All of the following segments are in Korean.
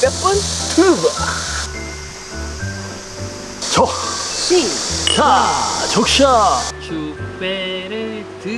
몇 분? 저, 시. 자, 적샤. 슈베르트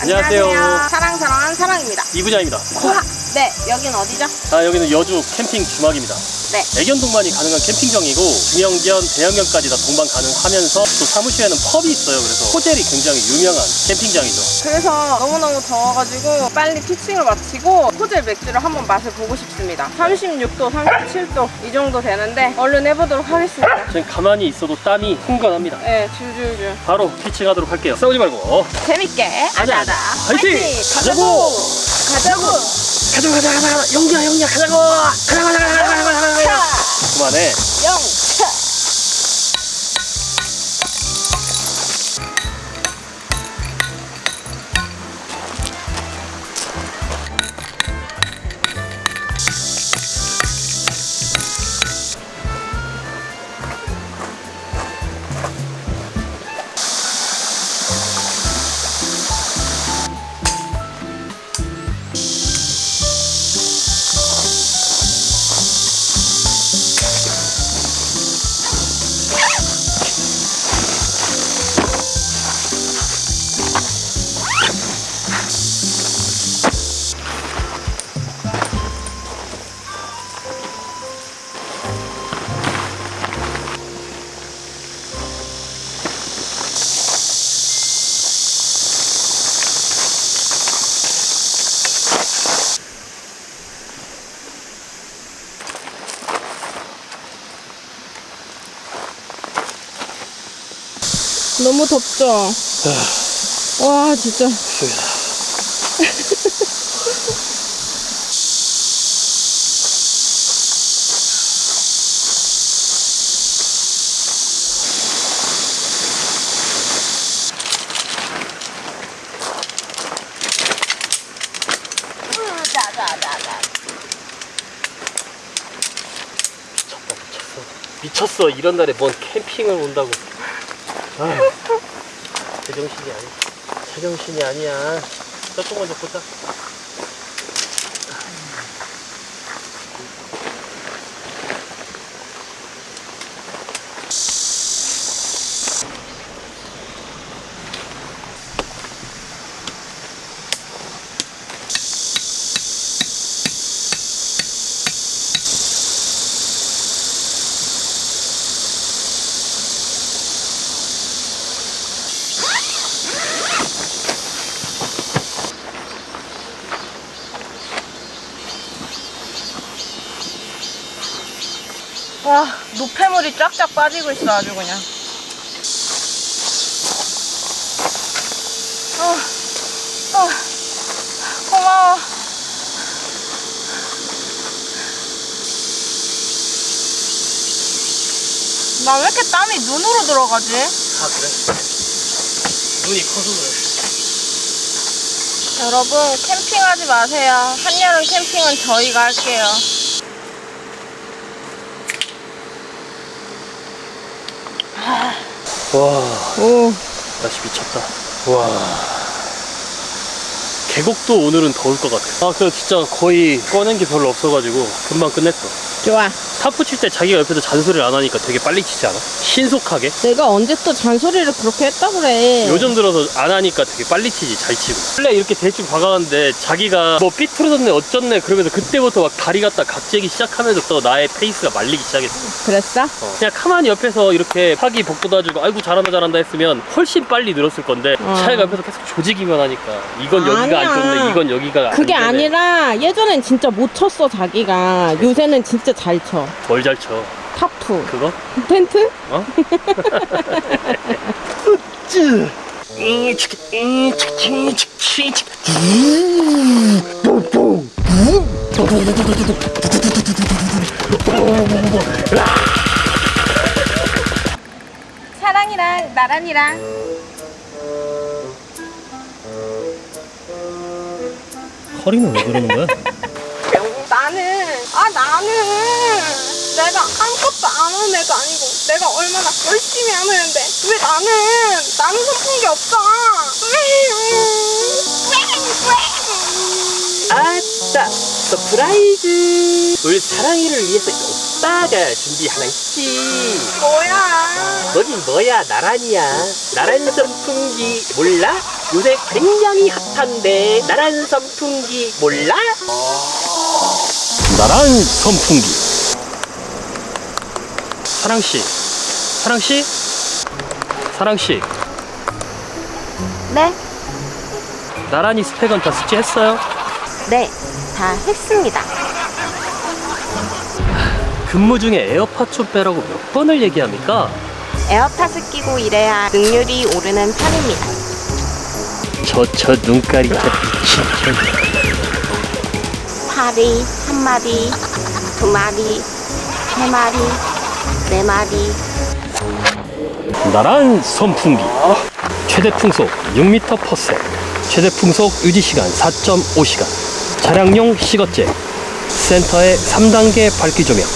안녕하세요. 사랑사랑한 사랑입니다. 이부장입니다. 우와. 네, 여긴 어디죠? 아, 여기는 여주 캠핑 주막입니다. 네. 애견 동반이 가능한 캠핑장이고 중형견, 대형견까지 다 동반 가능하면서 또 사무실에는 펍이 있어요. 그래서 호텔이 굉장히 유명한 캠핑장이죠. 그래서 너무너무 더워가지고 빨리 피칭을 마치고 호텔 맥주를 한번 맛을 보고 싶습니다. 36도, 37도 이 정도 되는데 얼른 해보도록 하겠습니다. 지금 가만히 있어도 땀이 흥건합니다. 네, 줄줄줄. 바로 피칭하도록 할게요. 싸우지 말고. 어, 재밌게 가자, 하자. 화이팅! 가자고! 가자고! 가자, 가자, 가자, 가자. 용기야, 용기야, 가자고! 가자, 가자, 가자, 가자, 가자, 가자. 차! 그만해. 영 너무 덥죠? 와, 진짜. 미쳤어. 이런 날에 뭔 캠핑을 온다고. 아휴, 제정신이 아니야. 제정신이 아니야. 저쪽 먼저 보자. 와, 노폐물이 쫙쫙 빠지고 있어, 아주 그냥. 어, 어, 고마워. 나 왜 이렇게 땀이 눈으로 들어가지? 아, 그래? 눈이 커서 그래. 여러분, 캠핑하지 마세요. 한여름 캠핑은 저희가 할게요. 와, 오. 날씨 미쳤다. 와. 계곡도 오늘은 더울 것 같아. 아, 그래 진짜 거의 꺼낸 게 별로 없어가지고 금방 끝냈어. 좋아. 타프 칠때 자기가 옆에서 잔소리를 안 하니까 되게 빨리 치지 않아? 신속하게? 내가 언제 또 잔소리를 그렇게 했다 그래. 요즘 들어서 안 하니까 되게 빨리 치지, 잘 치고. 원래 이렇게 대충 박아가는데 자기가 뭐 삐뚤어졌네, 어쩌네, 그러면서 그때부터 막 다리 갖다 각재기 시작하면서 또 나의 페이스가 말리기 시작했어. 그랬어? 어. 그냥 가만히 옆에서 이렇게 파기 복돋아주고 아이고 잘한다 잘한다 했으면 훨씬 빨리 늘었을 건데 어. 차이가 옆에서 계속 조지기만 하니까 이건 여기가 아니야. 안 좋네 이건 여기가 그게 안 되네. 아니라 예전엔 진짜 못 쳤어 자기가 요새는 진짜 잘 쳐. 뭘 잘 쳐. 타프 그거? 텐트? 어? 쯔. 이 치키 이 치키 치키 치키 뿡뿡 사랑이랑 나란이랑 허리는 왜 그러는 거야? 나는 내가 아무것도 안 하는 애도 아니고 내가 얼마나 열심히 하는 애인데 왜 나는 나는 선풍기 없잖아 아따 서프라이즈. 우리 사랑이를 위해서 오빠가 준비하나 있지. 뭐야? 거긴 뭐야 나란이야. 나란 선풍기 몰라? 요새 굉장히 핫한데 나란 선풍기 몰라? 나란 선풍기 사랑씨 사랑씨 사랑씨 네, 나란히 스펙은 다 숙지했어요? 네, 다 했습니다. 근무 중에 에어팟 좀 빼라고 몇 번을 얘기합니까? 에어팟을 끼고 일해야 능률이 오르는 편입니다. 저 저 눈깔이 다 미친 파리, 한 마리, 두 마리, 세 마리, 네 마리. 나란 선풍기. 최대 풍속 6m 퍼세 최대 풍속 유지 시간 4.5시간. 차량용 시거제 센터의 3단계 밝기 조명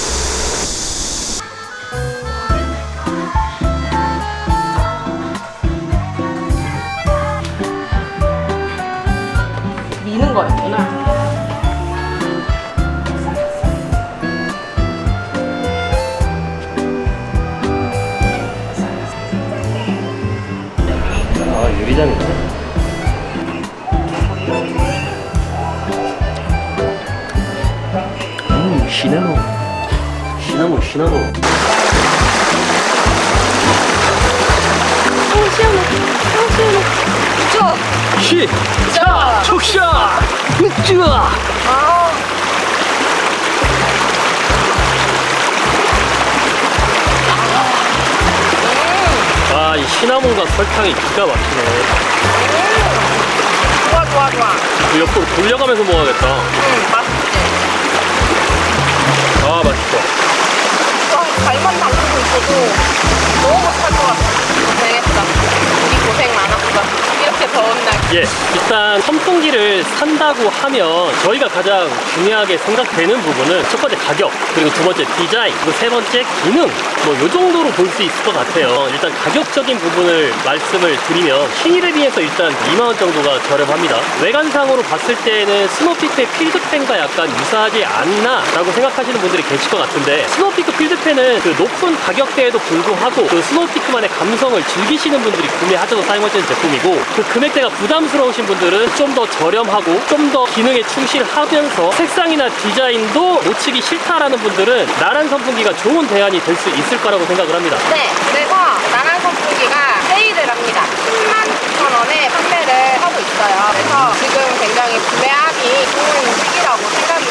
시원해 어 시원해 시! 자! 촉샤! 으쌰! 아 아, 이 시나몬과 설탕이 기가 막히네. 좋아 좋아 좋아 옆으로 돌려가면서 먹어야겠다. 응 맛있지 아, 맛있어. 좀 잘만 담그고 있어도 너무 못할 것 같아. 고생했다 우리 고생 많았어 더운 날 예, 일단 선풍기를 산다고 하면 저희가 가장 중요하게 생각되는 부분은 첫 번째 가격, 그리고 두 번째 디자인, 그리고 세 번째 기능, 뭐 요 정도로 볼 수 있을 것 같아요. 일단 가격적인 부분을 말씀을 드리면 신일에 비해서 일단 2만 원 정도가 저렴합니다. 외관상으로 봤을 때는 스노피크의 필드팬과 약간 유사하지 않나 라고 생각하시는 분들이 계실 것 같은데 스노피크 필드팬은 그 높은 가격대에도 불구하고 그 스노피크만의 감성을 즐기시는 분들이 구매하셔서 사용하시는 제품이고 그 금액 대가 부담스러우신 분들은 좀 더 저렴하고 좀 더 기능에 충실하면서 색상이나 디자인도 놓치기 싫다라는 분들은 나란 선풍기가 좋은 대안이 될 수 있을 거라고 생각을 합니다. 네, 그래서 나란 선풍기가 세일을 합니다. 10만 9천 원에 판매를 하고 있어요. 그래서 지금 굉장히 구매하기 좋은 시기라고 들어요.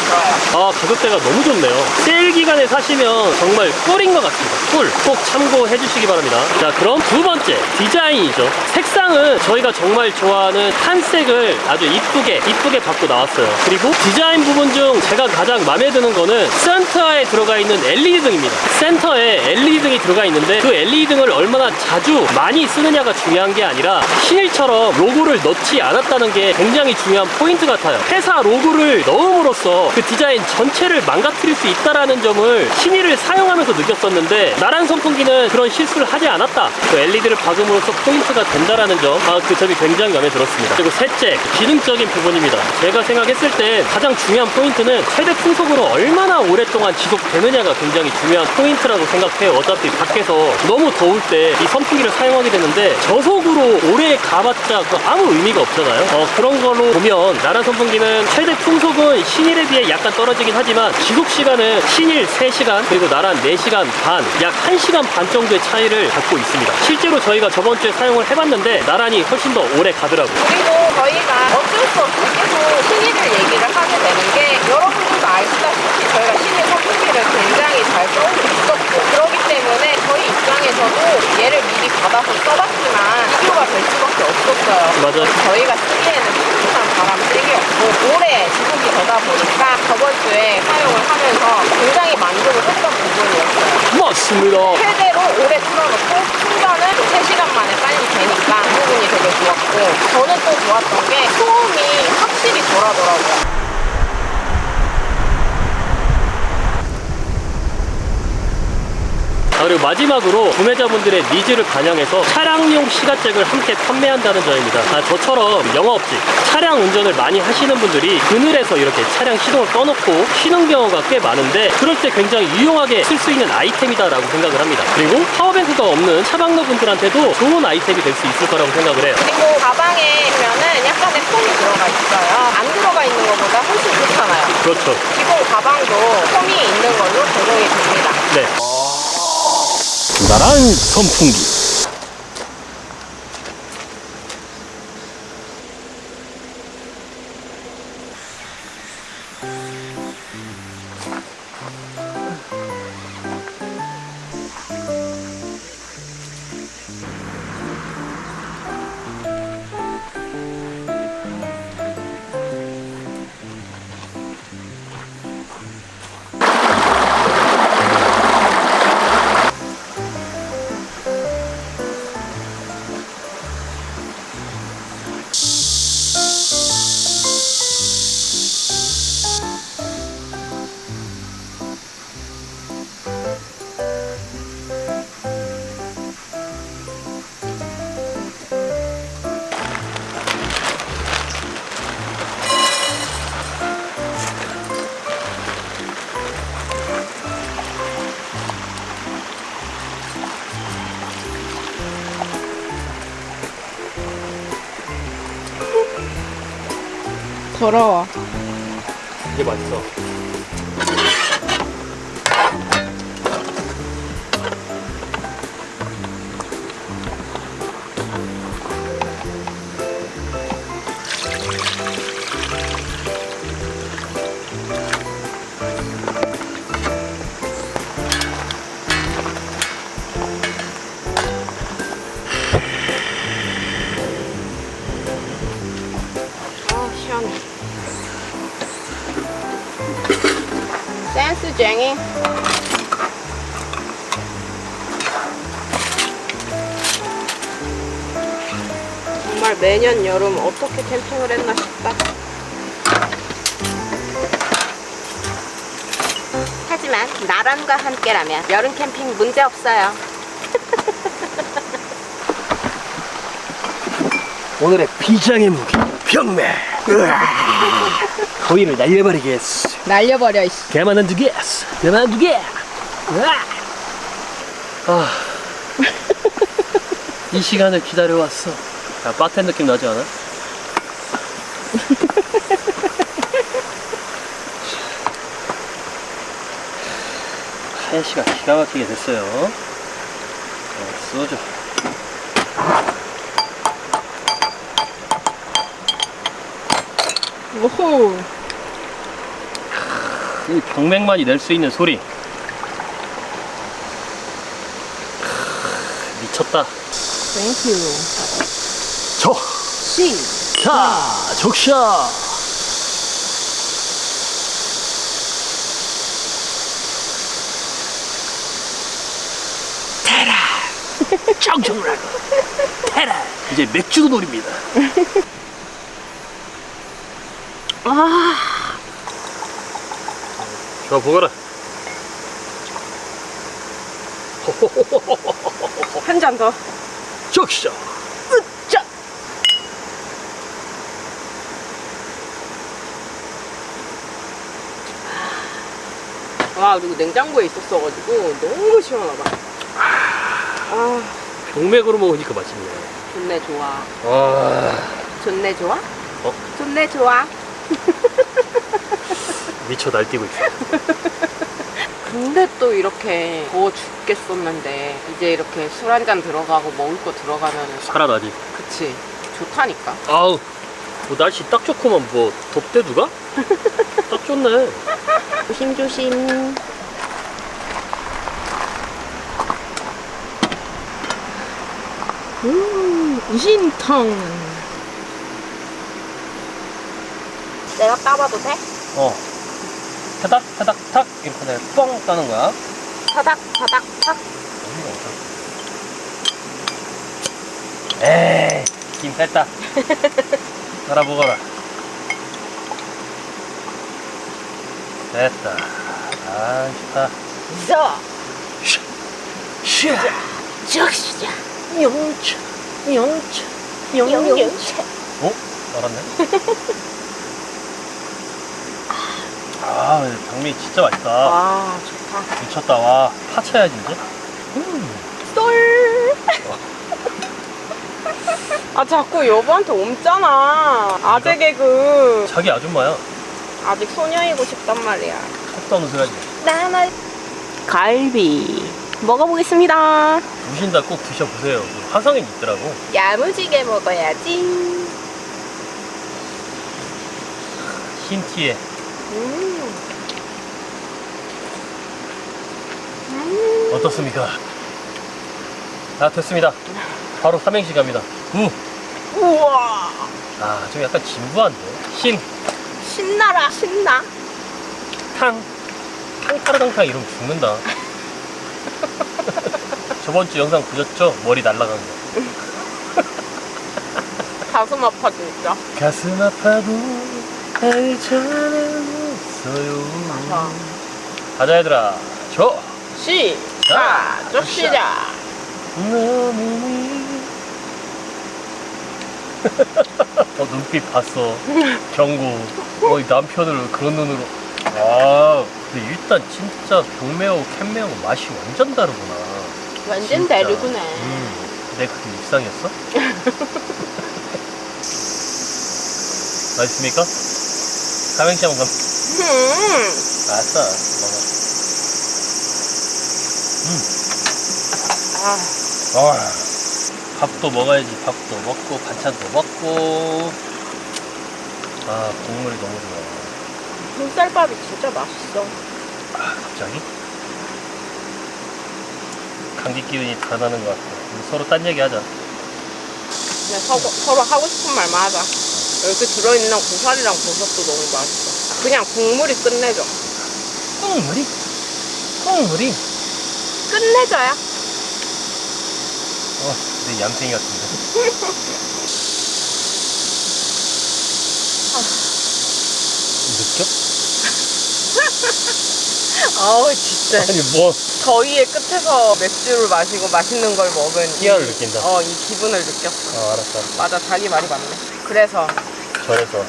아 가격대가 너무 좋네요. 세일 기간에 사시면 정말 꿀인 것 같습니다. 꿀 꼭 참고해 주시기 바랍니다. 자 그럼 두 번째 디자인이죠. 색상은 저희가 정말 좋아하는 탄색을 아주 이쁘게 이쁘게 받고 나왔어요. 그리고 디자인 부분 중 제가 가장 마음에 드는 거는 센터에 들어가 있는 LED 등입니다. 센터에 LED 등이 들어가 있는데 그 LED 등을 얼마나 자주 많이 쓰느냐가 중요한 게 아니라 신일처럼 로고를 넣지 않았다는 게 굉장히 중요한 포인트 같아요. 회사 로고를 넣음으로써 그 디자인 전체를 망가뜨릴 수 있다라는 점을 신일을 사용하면서 느꼈었는데 나란 선풍기는 그런 실수를 하지 않았다. 그 LED를 박음으로써 포인트가 된다라는 점 아, 그 점이 굉장히 마음에 들었습니다. 그리고 셋째 기능적인 부분입니다. 제가 생각했을 때 가장 중요한 포인트는 최대 풍속으로 얼마나 오랫동안 지속되느냐가 굉장히 중요한 포인트라고 생각해요. 어차피 밖에서 너무 더울 때 이 선풍기를 사용하게 되는데 저속으로 오래 가봤자 그 아무 의미가 없잖아요. 어, 그런 걸로 보면 나란 선풍기는 최대 풍속은 신일에 비해 약간 떨어지긴 하지만 지속 시간은 신일 3시간 그리고 나란 4시간 반 약 1시간 반 정도의 차이를 갖고 있습니다. 실제로 저희가 저번 주에 사용을 해봤는데 나란이 훨씬 더 오래 가더라고요. 그리고 저희가 어쩔 수 없이 계속 신의를 얘기를 하게 되는 게 여러분들도 아시다시피 저희가 신의 선풍기를 굉장히 잘 써오고 있었고 그렇기 때문에 저희 입장에서도 얘를 미리 받아서 써봤지만 비교가 될 수밖에 없었어요. 맞아 저희가 쓰기에는 충분한 바람 세기였고 오래 지속이 되다 보니까 저번 주에 사용을 하면서 굉장히 만족을 했던 부분이었어요. 맞습니다 최대로 오래 틀어놓고 충전은 3시간 만에 빨리 되니까 그 부분이 되게 좋았고 저는 또 좋았던 게 소음이 확실히 덜하더라고요. 마지막으로 구매자분들의 니즈를 반영해서 차량용 시가잭을 함께 판매한다는 점입니다. 아, 저처럼 영업직, 차량 운전을 많이 하시는 분들이 그늘에서 이렇게 차량 시동을 꺼놓고 쉬는 경우가 꽤 많은데 그럴 때 굉장히 유용하게 쓸 수 있는 아이템이다라고 생각을 합니다. 그리고 파워뱅크가 없는 차박러 분들한테도 좋은 아이템이 될 수 있을 거라고 생각을 해요. 그리고 가방에 보면은 약간의 폼이 들어가 있어요. 안 들어가 있는 것보다 훨씬 좋잖아요. 그렇죠. 기본 가방도 폼이 있는 걸로 제공이 됩니다. 네. 나랑 선풍기. 더러워. 이게 맛있어. 센스쟁이. 정말 매년 여름 어떻게 캠핑을 했나 싶다. 하지만 나람과 함께라면 여름 캠핑 문제 없어요. 오늘의 비장의 무기 병매 으아. 거위를 날려버리겠어 날려버려, 이씨. 그만두겠어 그만두게 아. 이 시간을 기다려왔어. 야, 바텐 느낌 나지 않아? 하야시가 기가 막히게 됐어요. 자, 소주. 오호. 이 병맥만이 낼 수 있는 소리. 미쳤다. 땡큐. 저 씨. 자, 적셔 테라 정정라고 테라 이제 맥주도 노립니다 좋아, 보거라. 한 잔 더. 적셔 와, 그리고 냉장고에 있었어가지고 너무 시원하다. 아, 병맥으로 먹으니까 맛있네. 좋네, 좋아. 와, 좋네, 좋아? 어? 좋네, 좋아. 미쳐 날뛰고 있어. 근데 또 이렇게 더워 죽겠었는데 이제 이렇게 술 한 잔 들어가고 먹을 거 들어가면은 살아나지. 그치 좋다니까 아우, 뭐 날씨 딱 좋구만. 뭐 덥대 누가? 딱 좋네. 조심조심. 우신탕 내가 따봐도 돼? 어. 타닥 타닥 탁 이렇게 내가 뻥 따는 거야. 타닥 타닥 탁. 에이, 김 뺐다. 알아보거라. 됐다. 아, 좋다. 자 샤. 적시자. 영차, 영차, 영영차. 어? 알았네. 아, 당미 진짜 맛있다. 와 좋다. 미쳤다. 와, 파쳐야지 이제. 쏠. 아 자꾸 여보한테 옮잖아. 아재 개그. 자기 아줌마야. 아직 소녀이고 싶단 말이야. 턱도 안 웃어야지. 나나. 갈비. 먹어보겠습니다. 무신다 꼭 드셔보세요. 그 화성인 있더라고. 야무지게 먹어야지. 흰 티에. 음. 어떻습니까? 다 됐습니다. 바로 삼행시 갑니다. 우. 우와. 아, 좀 약간 진부한데. 신, 신나라 신나. 탕. 탕타라당탕 이러면 죽는다. 저번 주 영상 보셨죠? 머리 날라간 거. 가슴 아파 진짜. 가슴 아파도 알잖아요. 자, 가자 얘들아. 저. 시 작. 저 시작. 너무 어 눈빛 봤어 경고 어 이 남편을 그런 눈으로 아 근데 일단 진짜 동매하고 캔매하고 맛이 완전 다르구나 완전 진짜. 다르구나. 음, 내 그게 일상이었어? 맛있습니까? 삼행시 한번 가 음. 알았어 아, 와 밥도 먹어야지 밥도 먹고 반찬도 먹고 아 국물이 너무 좋아 흰쌀밥이 진짜 맛있어. 아, 갑자기? 감기 기운이 다 나는 것 같아. 우리 서로 딴 얘기 하자. 그냥 서로, 서로 하고 싶은 말만 하자. 여기 들어있는 고사리랑 버섯도 너무 맛있어. 그냥 국물이 끝내줘. 국물이? 국물이? 끝내줘야. 어, 내 얌생이 같은데. 느껴? 아우 진짜. 아니, 뭐. 더위의 끝에서 맥주를 마시고 맛있는 걸 먹은 희열을 이- 느낀다. 어, 이 기분을 느꼈어. 어, 알았어. 맞아, 자기 말이 맞네. 그래서 절에서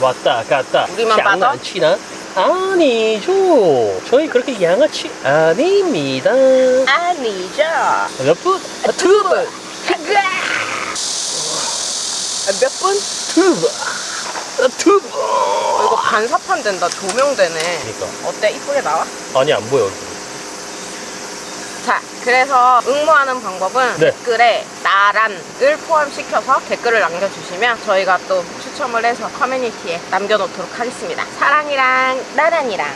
왔다 갔다. 우리만 받아? 양아치나? 아니죠. 저희 그렇게 양아치 아닙니다. 아니죠. 몇 분? 아, 두 분. 아, 몇 분? 두 분. 아, 두 분. 어, 이거 반사판 된다. 조명되네. 그러니까. 어때? 이쁘게 나와? 아니, 안 보여. 자, 그래서 응모하는 방법은 네. 댓글에 나란을 포함시켜서 댓글을 남겨주시면 저희가 또 추첨을 해서 커뮤니티에 남겨놓도록 하겠습니다. 사랑이랑 나란이랑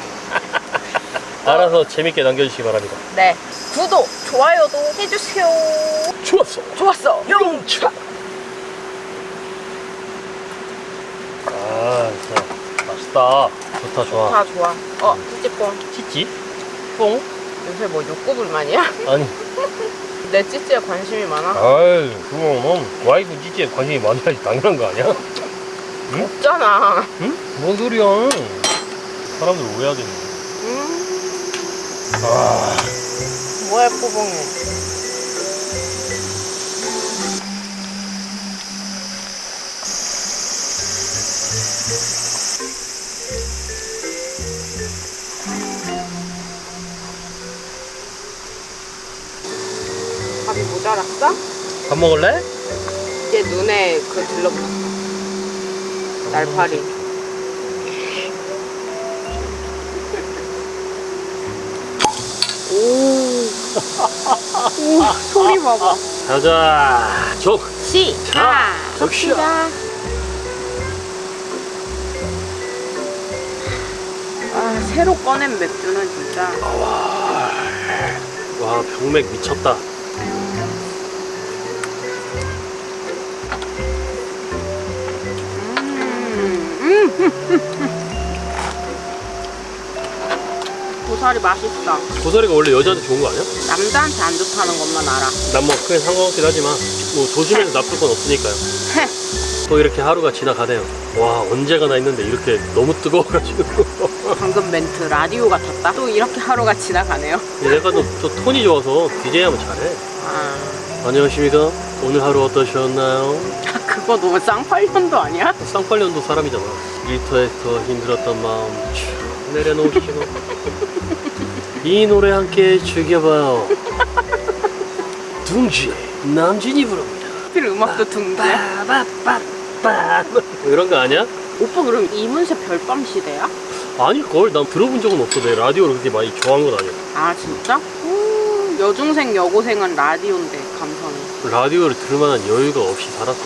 알아서 재밌게 남겨주시기 바랍니다. 네 구독, 좋아요도 해주세요. 좋았어. 좋았어. 용차. 아, 진짜 맛있다. 좋다, 좋아. 다 좋아. 어, 찌찌뽕. 찌찌? 뽕? 요새 뭐 욕구불만이야? 아니, 내 찌찌에 관심이 많아? 아유, 그거는 와이프 찌찌에 관심이 많아야지 당연한 거 아니야? 없잖아. 응? 뭔 소리야? 사람들 오해하겠네. 음, 아, 뭐야, 포봉이. 모자랐어? 밥 먹을래? 얘 눈에 그 들러붙었어. 날파리. 오. 오, 소리 봐봐. 가자. 족. 시작. 적시다. 아, 새로 꺼낸 맥주는 진짜. 와, 병맥 미쳤다. 고사리 맛있다. 고사리가 원래 여자한테 좋은 거 아니야? 남자한테 안 좋다는 것만 알아. 난 뭐 크게 상관없긴 하지만 뭐 조심해서 나쁠 건 없으니까요. 또 이렇게 하루가 지나가네요. 와 언제 가나 했는데 이렇게 너무 뜨거워가지고 방금 멘트 라디오 같았다. 또 이렇게 하루가 지나가네요. 얘가 또, 또 톤이 좋아서 DJ 하면 잘해. 아, 안녕하십니까? 오늘 하루 어떠셨나요? 그거 너무 쌍팔년도 아니야? 쌍팔년도 사람이잖아. 일터에서 힘들었던 마음 쭉 내려놓으시고 이 노래 함께 즐겨봐요. 둥지 남진이 부릅니다. 하필 음악도 둥지야. 빠바빠빠 뭐 이런 거 아니야? 오빠 그럼 이문세 별밤 시대야? 아니 그걸 난 들어본 적은 없어. 내 라디오를 그렇게 많이 좋아한 건 아니야. 아 진짜? 음, 여중생 여고생은 라디오인데 감성이. 라디오를 들을 만한 여유가 없이 살았어.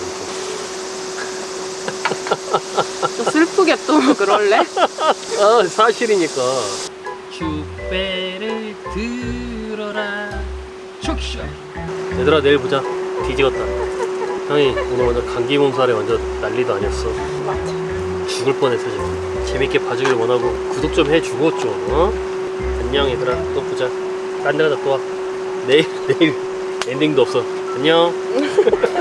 또 슬프게 또 그럴래? 아 사실이니까. 주배를 들어라. 적셔. 얘들아 내일 보자. 뒤지겠다. 형이 오늘 완전 감기 몸살에 완전 난리도 아니었어. 맞아. 죽을 뻔했어 지금. 재밌게 봐주길 원하고 구독 좀 해주고 좀. 어? 안녕 얘들아 또 보자. 딴 데 가자 또 와. 내일 내일 엔딩도 없어. 안녕.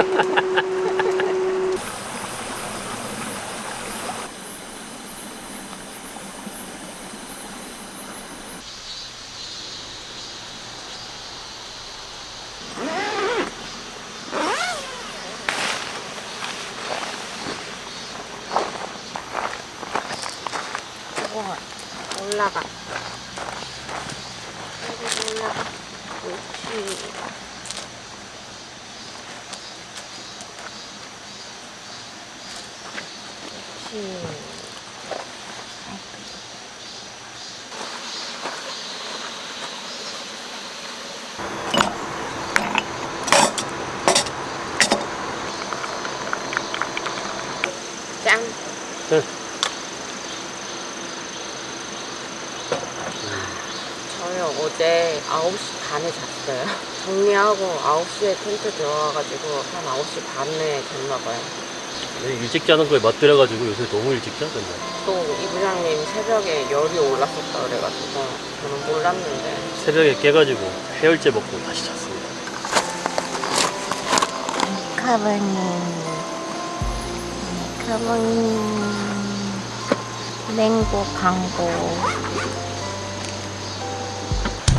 우와, 올라가. 올라가. 옳지. 옳지. 짠. 네. 저희 어제 9시 반에 잤어요. 정리하고 9시에 텐트 들어와가지고 한 9시 반에 잤나봐요. 일찍 자는 거에 맞들여가지고 요새 너무 일찍 자 맨날. 또이 부장님 새벽에 열이 올랐었다 그래가지고 저는 몰랐는데 새벽에 깨가지고 해열제 먹고 다시 잤습니다. 카버니 카버니 맹고 강고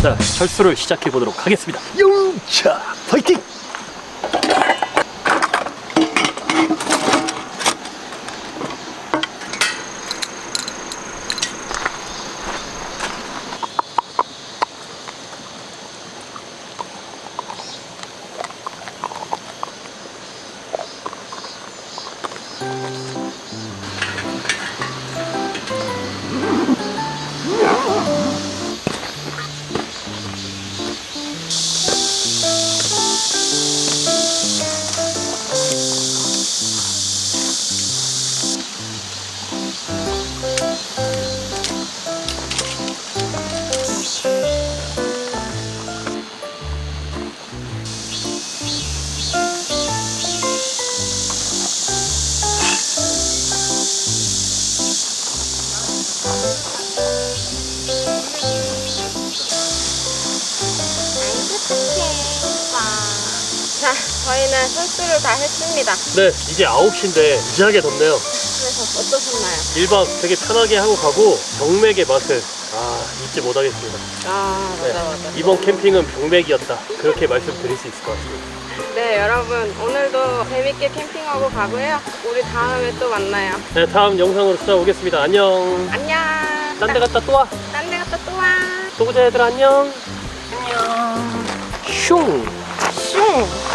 자 철수를 시작해 보도록 하겠습니다. 영차 파이팅. 술수를 다 했습니다. 네 이제 9시인데 무지하게 덥네요. 그래서 어떠셨나요? 1박 되게 편하게 하고 가고 병맥의 맛을 아 잊지 못하겠습니다. 아 네, 맞아 맞아. 이번 캠핑은 병맥이었다. 그렇게 말씀드릴 수 있을 것 같습니다. 네 여러분 오늘도 재밌게 캠핑하고 가고요. 우리 다음에 또 만나요. 네 다음 영상으로 찾아오겠습니다. 안녕. 안녕. 딴 데 갔다 또 와. 딴 데 갔다 또 와. 또 보자 얘들아 안녕. 안녕. 슝. 슝.